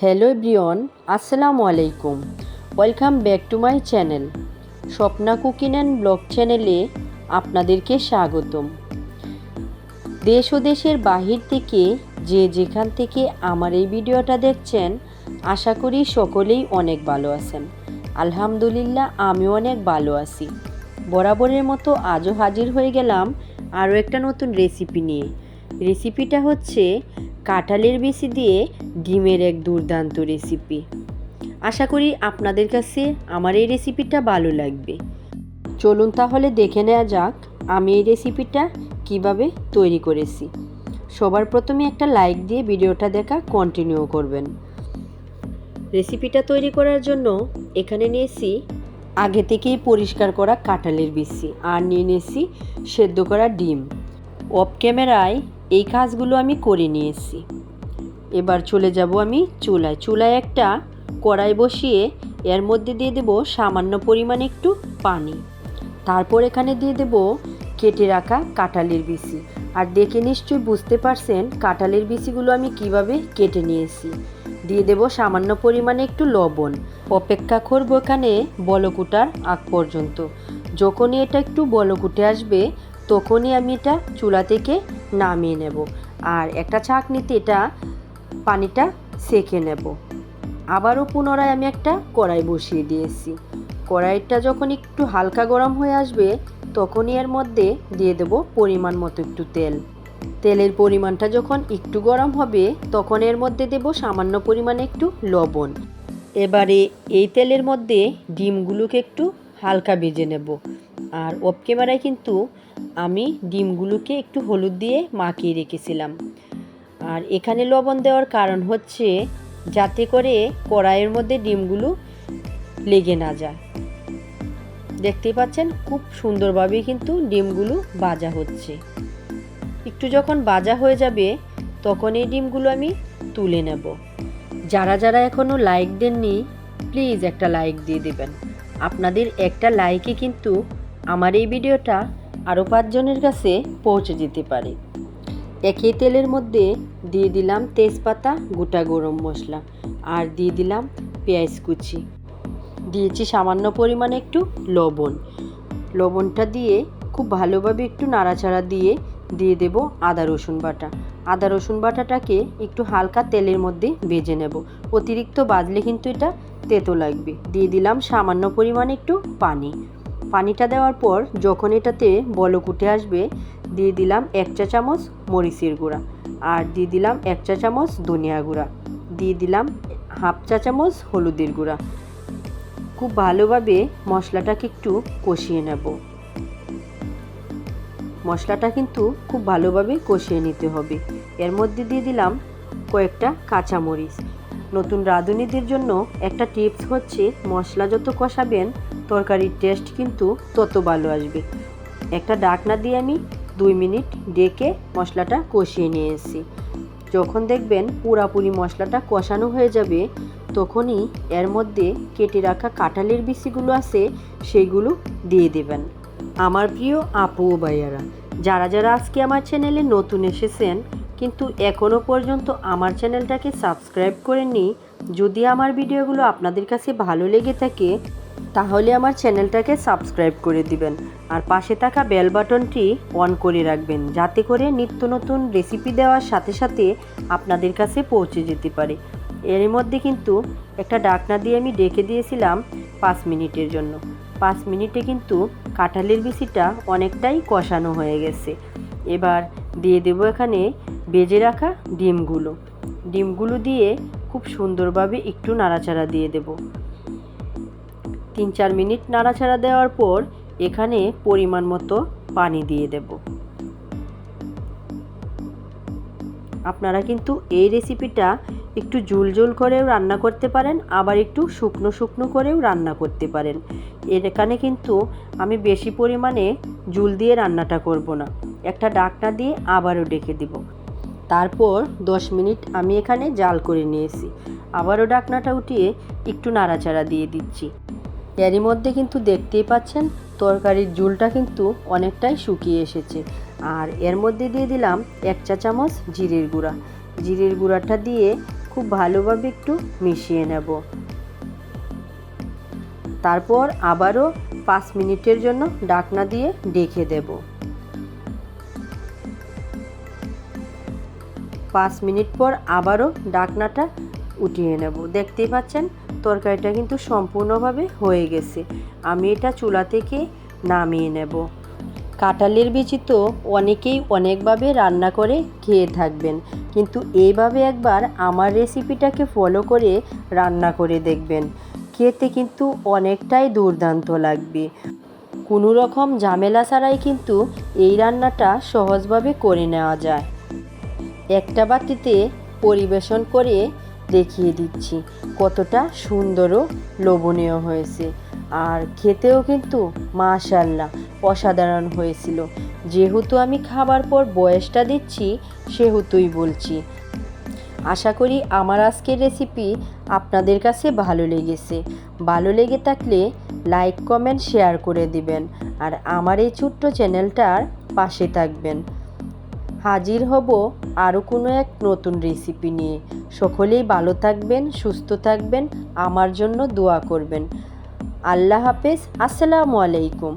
Hello ব্রিয়ন আসসালামু আলাইকুম। Welcome back to my channel. Swapna cooking and blog চ্যানেলে আপনাদেরকে স্বাগতম। দেশ ও দেশের বাহির থেকে যে যেখান থেকে আমার এই ভিডিওটা দেখছেন, আশা করি সকলেই অনেক ভালো আছেন। আলহামদুলিল্লাহ, আমিও অনেক ভালো আছি। বরাবরের মতো আজও হাজির হয়ে গেলাম আরও একটা নতুন রেসিপি নিয়ে। রেসিপিটা হচ্ছে কাঁঠালের বেশি দিয়ে ডিমের এক দুর্দান্ত রেসিপি। আশা করি আপনাদের কাছে আমার এই রেসিপিটা ভালো লাগবে। চলুন তাহলে দেখে নেওয়া যাক আমি এই রেসিপিটা কীভাবে তৈরি করেছি। সবার প্রথমে একটা লাইক দিয়ে ভিডিওটা দেখা কন্টিনিউ করবেন। রেসিপিটা তৈরি করার জন্য এখানে নিয়েছি আগে থেকেই পরিষ্কার করা কাঁঠালের বিচি আর নিয়ে নিয়েছি সেদ্ধ করা ডিম। অফ ক্যামেরায় এই কাজগুলো আমি করে নিয়েছি। এবার চলে যাব আমি চুলায়। চুলায় একটা কড়াই বসিয়ে এর মধ্যে দিয়ে দেব সামান্য পরিমাণ একটু পানি। তারপর এখানে দিয়ে দেব কেটে রাখা কাঁঠালের বিচি। আর দেখে নিশ্চয়ই বুঝতে পারছেন কাঁঠালের বিচিগুলো আমি কীভাবে কেটে নিয়েছি। দিয়ে দেব সামান্য পরিমাণে একটু লবণ। অপেক্ষা করব এখানে বলকুটার আগ পর্যন্ত। যখনই এটা একটু বলকুটে আসবে তখনই আমি এটা চুলা থেকে নামিয়ে নেব। আর একটা চাকনিতে এটা পানিটা সেকে নেব। আবারও পুনরায় আমি একটা কড়াই বসিয়ে দিয়েছি। কড়াইটা যখন একটু হালকা গরম হয়ে আসবে, তখনই এর মধ্যে দিয়ে দেব পরিমাণ মতো একটু তেল। তেলের পরিমাণটা যখন একটু গরম হবে, তখন এর মধ্যে দেব সামান্য পরিমাণে একটু লবণ। এবারে এই তেলের মধ্যে ডিমগুলোকে একটু হালকা ভেজে নেব। আর অফ ক্যামেরায় কিন্তু আমি ডিমগুলোকে একটু হলুদ দিয়ে মাখিয়ে রেখেছিলাম। আর এখানে লবণ দেওয়ার কারণ হচ্ছে যাতে করে কড়াইয়ের মধ্যে ডিমগুলো লেগে না যায়। দেখতেই পাচ্ছেন, খুব সুন্দরভাবে কিন্তু ডিমগুলো ভাজা হচ্ছে। একটু যখন ভাজা হয়ে যাবে, তখন এই ডিমগুলো আমি তুলে নেব। যারা যারা এখনও লাইক দেননি, প্লিজ একটা লাইক দিয়ে দেবেন। আপনাদের একটা লাইকে কিন্তু আমার এই ভিডিওটা আরও পাঁচজনের কাছে পৌঁছে যেতে পারে। একই তেলের মধ্যে দিয়ে দিলাম তেজপাতা, গোটা গরম মশলা আর দিয়ে দিলাম পেঁয়াজ কুচি। দিয়েছি সামান্য পরিমাণে একটু লবণ। লবণটা দিয়ে খুব ভালোভাবে একটু নাড়াচাড়া দিয়ে দিয়ে দেব আদা, রসুন বাটা। আদা, রসুন বাটাটাকে একটু হালকা তেলের মধ্যে ভেজে নেব। অতিরিক্ত বাজলে কিন্তু এটা তেতো লাগবে। দিয়ে দিলাম সামান্য পরিমাণে একটু পানি। পানিটা দেওয়ার পর যখন এটাতে বলক উঠে আসবে, দিয়ে দিলাম এক চা চামচ মরিচের গুঁড়া আর দিয়ে দিলাম এক চা চামচ ধনিয়া গুঁড়া। দিয়ে দিলাম হাফ চা চামচ হলুদের গুঁড়া। খুব ভালোভাবে মশলাটাকে একটু কষিয়ে নেব। মশলাটা কিন্তু খুব ভালোভাবে কষিয়ে নিতে হবে। এর মধ্যে দিয়ে দিলাম কয়েকটা কাঁচামরিচ। নতুন রাঁধুনিদের জন্য একটা টিপস হচ্ছে, মশলা যত কষাবেন তরকারির টেস্ট কিন্তু তত ভালো আসবে। একটা ডাকনা দিয়ে আমি দুই মিনিট ডেকে মশলাটা কষিয়ে নিয়ে এসেছি যখন দেখবেন পুরাপুরি মশলাটা কষানো হয়ে যাবে, তখনই এর মধ্যে কেটে রাখা কাঁঠালের বিচিগুলো আছে সেইগুলো দিয়ে দেবেন। আমার প্রিয় আপু ও ভাইয়ারা, যারা যারা আজকে আমার চ্যানেলে নতুন এসেছেন, কিন্তু এখনও পর্যন্ত আমার চ্যানেলটাকে সাবস্ক্রাইব করেননি, যদি আমার ভিডিওগুলো আপনাদের কাছে ভালো লেগে থাকে তাহলে আমার চ্যানেলটাকে সাবস্ক্রাইব করে দিবেন আর পাশে থাকা বেল বাটনটি অন করে রাখবেন যাতে করে নিত্য নতুন রেসিপি দেওয়ার সাথে সাথে আপনাদের কাছে পৌঁছে যেতে পারে। এর মধ্যে কিন্তু একটা ডাকনা দিয়ে আমি ডেকে দিয়েছিলাম পাঁচ মিনিটের জন্য। পাঁচ মিনিটে কিন্তু কাঁঠালের বিচিটা অনেকটাই কষানো হয়ে গেছে। এবার দিয়ে দেবো এখানে বেজে রাখা ডিমগুলো। ডিমগুলো দিয়ে খুব সুন্দরভাবে একটু নাড়াচাড়া দিয়ে দেব। তিন চার মিনিট নাড়াচাড়া দেওয়ার পর এখানে পরিমাণ মতো পানি দিয়ে দেব। আপনারা কিন্তু এই রেসিপিটা একটু জুল জুল করেও রান্না করতে পারেন, আবার একটু শুকনো শুকনো করেও রান্না করতে পারেন। এখানে কিন্তু আমি বেশি পরিমাণে জুল দিয়ে রান্নাটা করব না। একটা ডাকনা দিয়ে আবারও ডেকে দিব। তারপর দশ মিনিট আমি এখানে জাল করে নিয়েছি। আবারও ডাকনাটা উঠিয়ে একটু নাড়াচাড়া দিয়ে দিচ্ছি। এরই মধ্যে কিন্তু দেখতেই পাচ্ছেন, তরকারির ঝুলটা কিন্তু অনেকটাই শুকিয়ে এসেছে। আর এর মধ্যে দিয়ে দিলাম এক চা চামচ জিরের গুঁড়া। জিরের গুঁড়াটা দিয়ে খুব ভালোভাবে একটু মিশিয়ে নেব। তারপর আবারও পাঁচ মিনিটের জন্য ডাকনা দিয়ে ডেকে দেব। পাঁচ মিনিট পর আবারও ডাকনাটা উঠিয়ে নেব। দেখতেই পাচ্ছেন, তরকারিটা কিন্তু সম্পূর্ণভাবে হয়ে গেছে। আমি এটা চুলা থেকে নামিয়ে নেব। কাঁঠালের বিচি তো অনেকেই অনেকভাবে রান্না করে খেয়ে থাকবেন, কিন্তু এইভাবে একবার আমার রেসিপিটাকে ফলো করে রান্না করে দেখবেন। খেতে কিন্তু অনেকটাই দুর্দান্ত লাগবে। কোনো রকম ঝামেলা ছাড়াই কিন্তু এই রান্নাটা সহজভাবে করে নেওয়া যায়। একটা বাটিতে পরিবেশন করে দেখিয়ে দিচ্ছি। কতটা সুন্দর লোভনীয় হয়েছে। আর খেতেও কিন্তু মাশাল্লাহ অসাধারণ হয়েছিল। যেহেতু আমি খাবার পর বয়সটা দিচ্ছি, সেহেতুই বলছি। আশা করি আমার আজকের রেসিপি আপনাদের কাছে ভালো লেগেছে। ভালো লেগে থাকলে লাইক কমেন্ট শেয়ার করে দিবেন। আর আমার এই ছোট্ট চ্যানেলটার পাশে থাকবেন। হাজির হব আরও কোনো এক নতুন রেসিপি নিয়ে। সকলেই ভালো থাকবেন, সুস্থ থাকবেন, আমার জন্য দোয়া করবেন। আল্লাহ হাফেজ, আসসালামু আলাইকুম।